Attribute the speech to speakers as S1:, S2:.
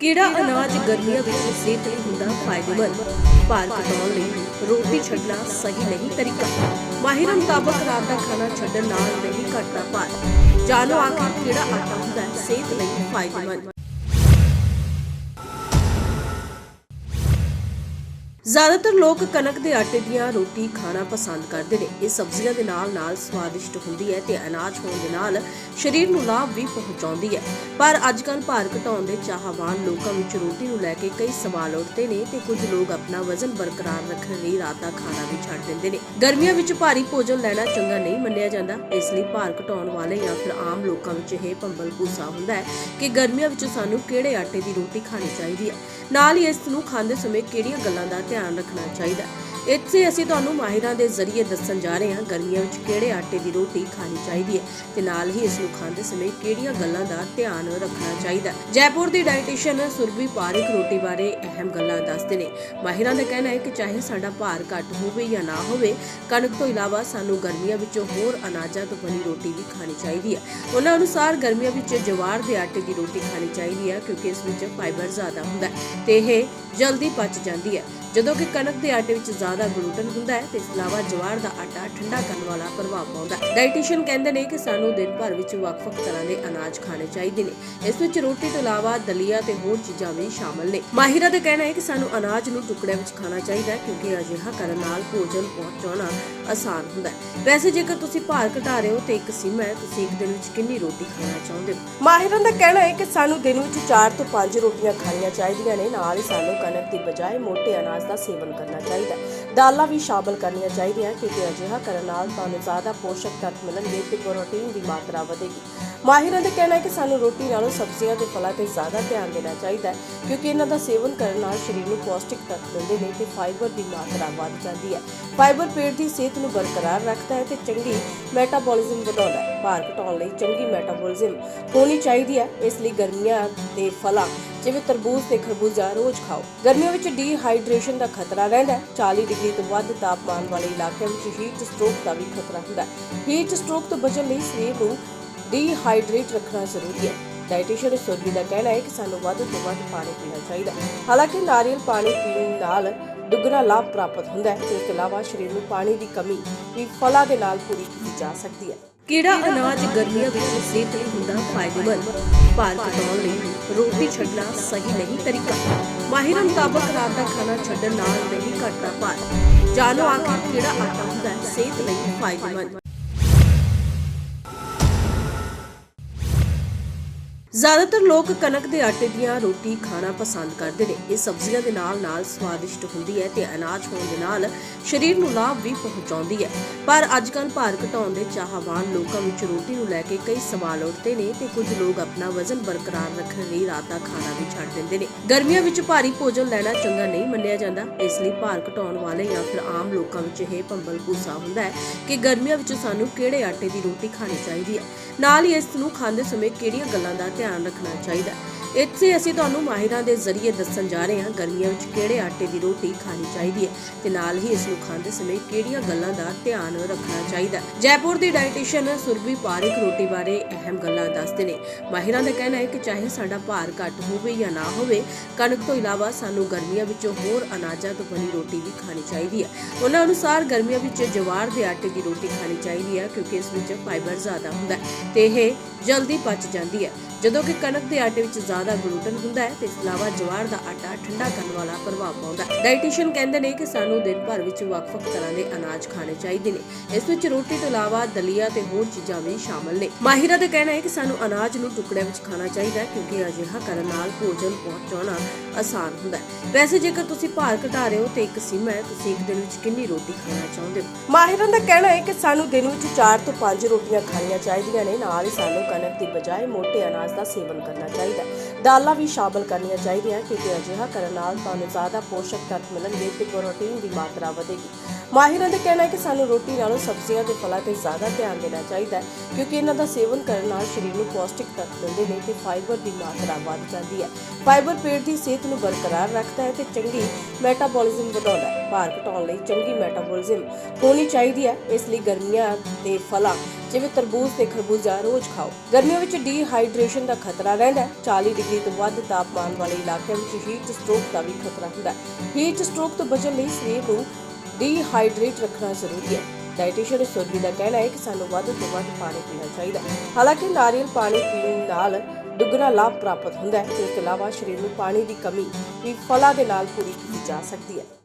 S1: ਕਿਹੜਾ ਅਨਾਜ ਗਰਮੀਆਂ ਵਿੱਚ ਸਿਹਤ ਲਈ ਹੁੰਦਾ ਫਾਇਦੇਮੰਦ? ਭਾਰ ਘਟਾਉਣ ਲਈ ਰੋਟੀ ਛੱਡਣਾ ਸਹੀ ਨਹੀਂ ਤਰੀਕਾ। ਮਾਹਿਰਾਂ ਮੁਤਾਬਕ ਰਾਤ ਦਾ ਖਾਣਾ ਛੱਡਣ ਨਾਲ ਨਹੀਂ ਘਟਦਾ ਭਾਰ। ਜਾਣੋ ਆਖਿਰ ਕਿਹੜਾ ਆਟਾ ਹੁੰਦਾ ਸਿਹਤ ਲਈ ਫਾਇਦੇਮੰਦ? ਜ਼ਿਆਦਾਤਰ ਲੋਕ ਕਣਕ ਦੇ ਆਟੇ ਦੀਆਂ ਰੋਟੀ ਖਾਣਾ ਪਸੰਦ ਕਰਦੇ ਨੇ। ਇਹ ਸਬਜ਼ੀਆਂ ਦੇ ਨਾਲ ਨਾਲ ਸਵਾਦਿਸ਼ਟ ਹੁੰਦੀ ਹੈ ਤੇ ਅਨਾਜ ਹੋਣ ਦੇ ਨਾਲ ਸਰੀਰ ਨੂੰ ਲਾਭ ਵੀ ਪਹੁੰਚਾਉਂਦੀ ਹੈ। ਪਰ ਅੱਜਕੱਲ ਭਾਰ ਘਟਾਉਣ ਦੇ ਚਾਹਵਾਨ ਲੋਕਾਂ ਵਿੱਚ ਰੋਟੀ ਨੂੰ ਲੈ ਕੇ ਕਈ ਸਵਾਲ ਉੱਠਦੇ ਨੇ ਤੇ ਕੁਝ ਲੋਕ ਆਪਣਾ ਵਜ਼ਨ ਬਰਕਰਾਰ ਰੱਖਣ ਲਈ ਰਾਤ ਦਾ ਖਾਣਾ ਵੀ ਛੱਡ ਦਿੰਦੇ ਨੇ। ਗਰਮੀਆਂ ਵਿੱਚ ਭਾਰੀ ਭੋਜਨ ਲੈਣਾ ਚੰਗਾ ਨਹੀਂ ਮੰਨਿਆ ਜਾਂਦਾ। ਇਸ ਲਈ ਭਾਰ ਘਟਾਉਣ ਵਾਲੇ ਜਾਂ ਫਿਰ ਆਮ ਲੋਕਾਂ ਵਿੱਚ ਇਹ ਭੰਬਲ ਭੂਸਾ ਹੁੰਦਾ ਹੈ ਕਿ ਗਰਮੀਆਂ ਵਿੱਚ ਸਾਨੂੰ ਕਿਹੜੇ ਆਟੇ ਦੀ ਰੋਟੀ ਖਾਣੀ ਚਾਹੀਦੀ ਹੈ? ਨਾਲ ਹੀ ਇਸ ਨੂੰ ਖਾਂਦੇ ਸਮੇਂ ਕਿਹੜੀਆਂ ਗੱਲਾਂ ਦਾ ਧਿਆਨ ਧਿਆਨ ਰੱਖਣਾ ਚਾਹੀਦਾ ਇੱਥੇ ਅਸੀਂ ਤੁਹਾਨੂੰ ਮਾਹਿਰਾਂ ਦੇ ਜ਼ਰੀਏ ਦੱਸਣ ਜਾ ਰਹੇ ਹਾਂ ਗਰਮੀਆਂ ਵਿੱਚ ਕਿਹੜੇ ਆਟੇ ਦੀ ਰੋਟੀ ਖਾਣੀ ਚਾਹੀਦੀ ਹੈ ਤੇ ਨਾਲ ਹੀ ਇਸ ਨੂੰ ਖਾਂਦੇ ਸਮੇਂ ਕਿਹੜੀਆਂ ਗੱਲਾਂ ਦਾ ਧਿਆਨ ਰੱਖਣਾ ਚਾਹੀਦਾ ਹੈ। ਜੈਪੁਰ ਦੀ ਡਾਈਟੀਸ਼ੀਅਨ ਸੁਰਭੀ ਪਾਰਿਕ ਰੋਟੀ ਬਾਰੇ ਅਹਿਮ ਗੱਲਾਂ ਦੱਸਦੇ ਨੇ। ਮਾਹਿਰਾਂ ਦਾ ਕਹਿਣਾ ਹੈ ਕਿ ਚਾਹੇ ਸਾਡਾ ਭਾਰ ਘੱਟ ਹੋਵੇ ਜਾਂ ਨਾ ਹੋਵੇ, ਕਣਕ ਤੋਂ ਇਲਾਵਾ ਸਾਨੂੰ ਗਰਮੀਆਂ ਵਿੱਚ ਹੋਰ ਅਨਾਜਾਂ ਤੋਂ ਬਣੀ ਰੋਟੀ ਵੀ ਖਾਣੀ ਚਾਹੀਦੀ ਹੈ। ਉਹਨਾਂ ਅਨੁਸਾਰ ਗਰਮੀਆਂ ਵਿੱਚ ਜਵਾਰ ਦੇ ਆਟੇ ਦੀ ਰੋਟੀ ਖਾਣੀ ਚਾਹੀਦੀ ਹੈ ਕਿਉਂਕਿ ਇਸ ਵਿੱਚ ਫਾਈਬਰ ਜ਼ਿਆਦਾ ਹੁੰਦਾ ਹੈ ਤੇ ਇਹ ਜਲਦੀ ਪਚ ਜਾਂਦੀ ਹੈ। ਜਦੋਂ ਕਿ ਕਣਕ ਦੇ ਆਟੇ ਵਿੱਚ ਜ਼ਿਆਦਾ ਗਲੂਟਨ ਹੁੰਦਾ ਹੈ ਤੇ ਇਸ ਇਲਾਵਾ ਜਵਾਰ ਦਾ ਆਟਾ ਠੰਡਾ ਕਰਨ ਵਾਲਾ ਪ੍ਰਭਾਵ ਪਾਉਂਦਾ ਹੈ। ਡਾਈਟੀਸ਼ੀਅਨ ਕਹਿੰਦੇ ਨੇ ਕਿ ਸਾਨੂੰ ਦਿਨ ਭਰ ਵਿੱਚ ਵੱਖ-ਵੱਖ ਤਰ੍ਹਾਂ ਦੇ ਅਨਾਜ ਖਾਣੇ ਚਾਹੀਦੇ ਨੇ। ਇਸ ਵਿੱਚ ਰੋਟੀ ਤੋਂ ਇਲਾਵਾ ਦਲੀਆ ਤੇ ਹੋਰ ਚੀਜ਼ਾਂ ਵੀ ਸ਼ਾਮਲ ਨੇ। ਮਾਹਿਰਾਂ ਦਾ ਕਹਿਣਾ ਹੈ ਕਿ ਸਾਨੂੰ ਅਨਾਜ ਨੂੰ ਟੁਕੜਿਆਂ ਵਿੱਚ ਖਾਣਾ ਚਾਹੀਦਾ ਹੈ ਕਿਉਂਕਿ ਅਜਿਹਾ ਕਰਨ ਨਾਲ ਭੋਜਨ ਪਹੁੰਚਾਉਣਾ ਆਸਾਨ ਹੁੰਦਾ ਹੈ। ਵੈਸੇ ਜੇਕਰ ਤੁਸੀਂ ਭਾਰ ਘਟਾ ਰਹੇ ਹੋ ਤੇ ਇੱਕ ਸੀਮਾ ਹੈ, ਤੁਸੀਂ ਇੱਕ ਦਿਨ ਵਿੱਚ ਕਿੰਨੀ ਰੋਟੀ ਖਾਣਾ ਚਾਹੁੰਦੇ ਹੋ? ਮਾਹਿਰਾਂ ਦਾ ਕਹਿਣਾ ਹੈ ਕਿ ਸਾਨੂੰ ਦਿਨ ਵਿੱਚ 4 ਤੋਂ 5 ਰੋਟੀਆਂ ਖਾਣੀਆਂ ਚਾਹੀਦੀਆਂ ਨੇ। ਨਾਲ ਹੀ ਸਾਨੂੰ ਕਣਕ ਦੀ ਬਜਾਏ ਮੋਟੇ ਅਨਾਜ ਦਾ ਸੇਵਨ ਕਰਨਾ ਚਾਹੀਦਾ ਹੈ। ਦਾਲਾਂ ਵੀ ਸ਼ਾਮਲ ਕਰਨੀਆਂ ਚਾਹੀਦੀਆਂ ਕਿਉਂਕਿ ਅਜਿਹਾ ਕਰਨ ਨਾਲ ਤੁਹਾਨੂੰ ਜ਼ਿਆਦਾ ਪੋਸ਼ਕ ਤੱਤ ਮਿਲਣਗੇ ਤੇ ਪ੍ਰੋਟੀਨ ਦੀ ਮਾਤਰਾ ਵਧੇਗੀ। ਮਾਹਿਰਾਂ ਦਾ ਕਹਿਣਾ ਹੈ ਕਿ ਸਾਨੂੰ ਰੋਟੀ ਨਾਲੋਂ ਸਬਜ਼ੀਆਂ ਤੇ ਫਲਾਂ ਤੇ ਜ਼ਿਆਦਾ ਧਿਆਨ ਦੇਣਾ ਚਾਹੀਦਾ ਹੈ, ਕਿਉਂਕਿ ਇਹਨਾਂ ਦਾ ਸੇਵਨ ਕਰਨ ਨਾਲ ਸਰੀਰ ਨੂੰ ਪੌਸ਼ਟਿਕ ਤੱਤ ਮਿਲਦੇ ਨੇ ਤੇ ਫਾਈਬਰ ਦੀ ਮਾਤਰਾ ਵੱਧ ਜਾਂਦੀ ਹੈ। ਫਾਈਬਰ ਪੇਟ ਦੀ ਸਿਹਤ ਨੂੰ ਬਰਕਰਾਰ ਰੱਖਦਾ ਹੈ ਤੇ ਚੰਗੀ ਮੈਟਾਬੋਲਿਜ਼ਮ ਵਧਾਉਂਦਾ ਹੈ। ਭਾਰ ਘਟਾਉਣ ਲਈ ਚੰਗੀ ਮੈਟਾਬੋਲਿਜ਼ਮ ਹੋਣੀ ਚਾਹੀਦੀ ਹੈ। ਇਸ ਲਈ ਗਰਮੀਆਂ ਦੇ ਫਲਾਂ, ਜਿਵੇਂ ਤਰਬੂਜ ਤੇ ਖਰਬੂਜ਼ਾ, ਰੋਜ਼ ਖਾਓ। ਗਰਮੀਆਂ ਵਿੱਚ ਡੀਹਾਈਡਰੇਸ਼ਨ ਦਾ ਖਤਰਾ ਰਹਿੰਦਾ ਹੈ। 40 ਡਿਗਰੀ ਤੋਂ ਵੱਧ ਤਾਪਮਾਨ ਵਾਲੇ ਇਲਾਕਿਆਂ ਵਿੱਚ ਹੀਟ ਸਟ੍ਰੋਕ ਦਾ ਵੀ ਖਤਰਾ ਹੁੰਦਾ ਹੈ। ਹੀਟ ਸਟ੍ਰੋਕ ਤੋਂ ਬਚਣ ਲਈ ਸਰੀਰ ਨੂੰ ਡੀਹਾਈਡਰੇਟ ਰੱਖਣਾ ਜ਼ਰੂਰੀ ਹੈ। ਡਾਈਟੀਸ਼ੀਅਨ ਸੁਰਭੀ ਦਾ ਕਹਿਣਾ ਹੈ ਕਿ ਸਾਨੂੰ ਵੱਧ ਤੋਂ ਵੱਧ ਪਾਣੀ ਪੀਣਾ ਚਾਹੀਦਾ ਹਾਲਾਂਕਿ ਨਾਰੀਅਲ ਪਾਣੀ ਪੀਣ ਨਾਲ ਦੁੱਗਣਾ ਲਾਭ ਪ੍ਰਾਪਤ ਹੁੰਦਾ ਹੈ ਇਸ ਤੋਂ ਇਲਾਵਾ ਸਰੀਰ ਨੂੰ ਪਾਣੀ ਦੀ ਕਮੀ ਵੀ ਫਲਾਂ ਦੇ ਨਾਲ ਪੂਰੀ ਕੀਤੀ ਜਾ ਸਕਦੀ ਹੈ। ਕਿਹੜਾ ਅਨਾਜ ਗਰਮੀਆਂ ਵਿੱਚ ਸਿਹਤ ਲਈ ਹੁੰਦਾ ਫਾਇਦੇਮੰਦ। ਭਾਰ ਘਟਾਉਣ ਲਈ ਰੋਟੀ ਛੱਡਣਾ ਸਹੀ ਨਹੀਂ ਤਰੀਕਾ। ਮਾਹਿਰਾਂ ਮੁਤਾਬਕ ਰਾਤ ਦਾ ਖਾਣਾ ਛੱਡਣ ਨਾਲ ਨਹੀਂ ਘਟਦਾ ਭਾਰ। ਜਾਣੋ ਆਖਿਰ ਕਿਹੜਾ ਆਟਾ ਹੁੰਦਾ ਸਿਹਤ ਲਈ ਫਾਇਦੇਮੰਦ। ਜ਼ਿਆਦਾਤਰ ਲੋਕ ਕਣਕ ਦੇ ਆਟੇ ਦੀਆਂ ਰੋਟੀ ਖਾਣਾ ਪਸੰਦ ਕਰਦੇ ਨੇ। ਇਹ ਸਬਜ਼ੀਆਂ ਦੇ ਨਾਲ ਨਾਲ ਸਵਾਦਿਸ਼ਟ ਹੁੰਦੀ ਹੈ ਤੇ ਅਨਾਜ ਹੋਣ ਦੇ ਨਾਲ ਸਰੀਰ ਨੂੰ ਲਾਭ ਵੀ ਪਹੁੰਚਾਉਂਦੀ ਹੈ। ਪਰ ਅੱਜਕੱਲ ਭਾਰ ਘਟਾਉਣ ਦੇ ਚਾਹਵਾਨ ਲੋਕਾਂ ਵਿੱਚ ਰੋਟੀ ਨੂੰ ਲੈ ਕੇ ਕਈ ਸਵਾਲ ਉੱਠਦੇ ਨੇ ਤੇ ਕੁਝ ਲੋਕ ਆਪਣਾ ਵਜ਼ਨ ਬਰਕਰਾਰ ਰੱਖਣ ਲਈ ਰਾਤ ਦਾ ਖਾਣਾ ਵੀ ਛੱਡ ਦਿੰਦੇ ਨੇ। ਗਰਮੀਆਂ ਵਿੱਚ ਭਾਰੀ ਭੋਜਨ ਲੈਣਾ ਚੰਗਾ ਨਹੀਂ ਮੰਨਿਆ ਜਾਂਦਾ। ਇਸ ਲਈ ਭਾਰ ਘਟਾਉਣ ਵਾਲੇ ਜਾਂ ਫਿਰ ਆਮ ਲੋਕਾਂ ਵਿੱਚ ਇਹ ਭੰਬਲ ਭੂਸਾ ਹੁੰਦਾ ਹੈ ਕਿ ਗਰਮੀਆਂ ਵਿੱਚ ਸਾਨੂੰ ਕਿਹੜੇ ਆਟੇ ਦੀ ਰੋਟੀ ਖਾਣੀ ਚਾਹੀਦੀ ਹੈ? ਨਾਲ ਹੀ ਇਸ ਨੂੰ ਖਾਂਦੇ ਸਮੇਂ ਕਿਹੜੀਆਂ ਗੱਲਾਂ ਦਾ ਧਿਆਨ ਰੱਖਣਾ ਚਾਹੀਦਾ ਹੈ। ਇੱਥੇ ਅਸੀਂ ਤੁਹਾਨੂੰ ਮਾਹਿਰਾਂ ਦੇ ਜ਼ਰੀਏ ਦੱਸਣ ਜਾ ਰਹੇ ਹਾਂ ਗਰਮੀਆਂ ਵਿੱਚ ਕਿਹੜੇ ਆਟੇ ਦੀ ਰੋਟੀ ਖਾਣੀ ਚਾਹੀਦੀ ਹੈ ਤੇ ਨਾਲ ਹੀ ਇਸ ਨੂੰ ਖਾਂਦੇ ਸਮੇਂ ਕਿਹੜੀਆਂ ਗੱਲਾਂ ਦਾ ਧਿਆਨ ਰੱਖਣਾ ਚਾਹੀਦਾ ਹੈ। ਜੈਪੁਰ ਦੀ ਡਾਈਟੀਸ਼ੀਅਨ ਸੁਰਭੀ ਪਾਰਿਕ ਰੋਟੀ ਬਾਰੇ ਅਹਿਮ ਗੱਲਾਂ ਦੱਸਦੇ ਨੇ। ਮਾਹਿਰਾਂ ਦਾ ਕਹਿਣਾ ਹੈ ਕਿ ਚਾਹੇ ਸਾਡਾ ਭਾਰ ਘੱਟ ਹੋਵੇ ਜਾਂ ਨਾ ਹੋਵੇ, ਕਣਕ ਤੋਂ ਇਲਾਵਾ ਸਾਨੂੰ ਗਰਮੀਆਂ ਵਿੱਚ ਹੋਰ ਅਨਾਜਾਂ ਤੋਂ ਬਣੀ ਰੋਟੀ ਵੀ ਖਾਣੀ ਚਾਹੀਦੀ ਹੈ। ਉਹਨਾਂ ਅਨੁਸਾਰ ਗਰਮੀਆਂ ਵਿੱਚ ਜਵਾਰ ਦੇ ਆਟੇ ਦੀ ਰੋਟੀ ਖਾਣੀ ਚਾਹੀਦੀ ਹੈ ਕਿਉਂਕਿ ਇਸ ਵਿੱਚ ਫਾਈਬਰ ਜ਼ਿਆਦਾ ਹੁੰਦਾ ਹੈ ਤੇ ਇਹ ਜਲਦੀ ਪਚ ਜਾਂਦੀ ਹੈ। ਜਦੋਂ ਕਿ ਕਣਕ ਦੇ ਆਟੇ ਵਿੱਚ ਜ਼ਿਆਦਾ ਗਲੂਟਨ ਹੁੰਦਾ ਹੈ, ਤੇ ਇਸ ਤੋਂ ਇਲਾਵਾ ਜਵਾਰ ਦਾ ਆਟਾ ਠੰਡਾ ਕਰਨ ਵਾਲਾ ਪ੍ਰਭਾਵ ਪਾਉਂਦਾ ਹੈ। ਡਾਈਟੀਸ਼ੀਅਨ ਕਹਿੰਦੇ ਨੇ ਕਿ ਸਾਨੂੰ ਦਿਨ ਭਰ ਵਿੱਚ ਵੱਖ-ਵੱਖ ਤਰ੍ਹਾਂ ਦੇ ਅਨਾਜ ਖਾਣੇ ਚਾਹੀਦੇ ਨੇ। ਇਸ ਵਿੱਚ ਰੋਟੀ ਤੋਂ ਇਲਾਵਾ ਦਲੀਆ ਤੇ ਹੋਰ ਚੀਜ਼ਾਂ ਵੀ ਸ਼ਾਮਲ ਨੇ। ਮਾਹਿਰਾਂ ਦਾ ਕਹਿਣਾ ਹੈ ਕਿ ਸਾਨੂੰ ਅਨਾਜ ਨੂੰ ਟੁਕੜਿਆਂ ਵਿੱਚ ਖਾਣਾ ਚਾਹੀਦਾ ਹੈ, ਕਿਉਂਕਿ ਅਜਿਹਾ ਕਰਨ ਨਾਲ ਭੋਜਨ ਪਹੁੰਚਾਉਣਾ ਆਸਾਨ ਹੁੰਦਾ ਹੈ। ਵੈਸੇ ਜੇਕਰ ਤੁਸੀਂ ਭਾਰ ਘਟਾ ਰਹੇ ਹੋ, ਤੇ ਇੱਕ ਸੀਮਾ ਹੈ, ਤੁਸੀਂ ਇੱਕ ਦਿਨ ਵਿੱਚ ਕਿੰਨੀ ਰੋਟੀ ਖਾਣਾ ਚਾਹੁੰਦੇ ਹੋ? ਮਾਹਿਰਾਂ ਦਾ ਕਹਿਣਾ ਹੈ ਕਿ ਸਾਨੂੰ ਦਿਨ ਵਿੱਚ 4 ਤੋਂ 5 ਰੋਟੀਆਂ ਖਾਣੀਆਂ ਚਾਹੀਦੀਆਂ ਨੇ। ਨਾਲ ਹੀ ਸਾਨੂੰ ਕਣਕ ਦੀ ਬਜਾਏ ਮੋਟੇ ਅਨਾਜ ਦਾ ਸੇਵਨ ਕਰਨਾ ਚਾਹੀਦਾ ਹੈ। ਦਾਲਾਂ ਵੀ ਸ਼ਾਮਲ ਕਰਨੀਆਂ ਚਾਹੀਦੀਆਂ ਕਿਉਂਕਿ ਅਜਿਹਾ ਕਰਨ ਨਾਲ ਤੁਹਾਨੂੰ ਜ਼ਿਆਦਾ ਪੋਸ਼ਕ ਤੱਤ ਮਿਲਣਗੇ ਤੇ ਪ੍ਰੋਟੀਨ ਦੀ ਮਾਤਰਾ ਵਧੇਗੀ। ਮਾਹਿਰਾਂ ਦਾ ਕਹਿਣਾ ਹੈ ਕਿ ਸਾਨੂੰ ਰੋਟੀ ਨਾਲੋਂ ਸਬਜ਼ੀਆਂ ਤੇ ਫਲਾਂ ਤੇ ਜ਼ਿਆਦਾ ਧਿਆਨ ਦੇਣਾ ਚਾਹੀਦਾ ਹੈ, ਕਿਉਂਕਿ ਇਹਨਾਂ ਦਾ ਸੇਵਨ ਕਰਨ ਨਾਲ ਸਰੀਰ ਨੂੰ ਪੌਸ਼ਟਿਕ ਤੱਤ ਮਿਲਦੇ ਨੇ ਤੇ ਫਾਈਬਰ ਦੀ ਮਾਤਰਾ ਵੱਧ ਜਾਂਦੀ ਹੈ। ਫਾਈਬਰ ਪੇਟ ਦੀ ਸਿਹਤ ਨੂੰ ਬਰਕਰਾਰ ਰੱਖਦਾ ਹੈ ਤੇ ਚੰਗੀ ਮੈਟਾਬੋਲਿਜ਼ਮ ਵਧਾਉਂਦਾ ਹੈ। ਭਾਰ ਘਟਾਉਣ ਲਈ ਚੰਗੀ ਮੈਟਾਬੋਲਿਜ਼ਮ ਹੋਣੀ ਚਾਹੀਦੀ ਹੈ। ਇਸ ਲਈ ਗਰਮੀਆਂ ਦੇ ਫਲਾਂ, ਜਿਵੇਂ ਤਰਬੂਜ ਤੇ ਖਰਬੂਜ਼ਾ, ਰੋਜ਼ ਖਾਓ। ਗਰਮੀਆਂ ਵਿੱਚ ਡੀਹਾਈਡਰੇਸ਼ਨ ਦਾ ਖਤਰਾ ਰਹਿੰਦਾ ਹੈ। 40 ਡਿਗਰੀ ਤੋਂ ਵੱਧ ਤਾਪਮਾਨ ਵਾਲੇ ਇਲਾਕਿਆਂ ਵਿੱਚ ਹੀਟ ਸਟ੍ਰੋਕ ਦਾ ਵੀ ਖਤਰਾ ਹੁੰਦਾ ਹੈ। ਹੀਟ ਸਟ੍ਰੋਕ ਤੋਂ ਬਚਣ ਲਈ ਸਰੀਰ ਨੂੰ ਡੀਹਾਈਡਰੇਟ ਰੱਖਣਾ ਜ਼ਰੂਰੀ ਹੈ। ਡਾਈਟੀਸ਼ੀਅਨ ਸੁਰਭੀ ਦਾ ਕਹਿਣਾ ਹੈ ਕਿ ਸਾਨੂੰ ਵੱਧ ਤੋਂ ਵੱਧ ਪਾਣੀ ਪੀਣਾ ਚਾਹੀਦਾ ਹੈ। ਹਾਲਾਂਕਿ ਨਾਰੀਅਲ ਪਾਣੀ ਪੀਣ ਨਾਲ ਦੁੱਗਣਾ ਲਾਭ ਪ੍ਰਾਪਤ ਹੁੰਦਾ ਹੈ ਇਸ ਤੋਂ ਇਲਾਵਾ ਸਰੀਰ ਨੂੰ ਪਾਣੀ ਦੀ ਕਮੀ ਵੀ ਫਲਾਂ ਦੇ ਨਾਲ ਪੂਰੀ ਕੀਤੀ ਜਾ ਸਕਦੀ ਹੈ।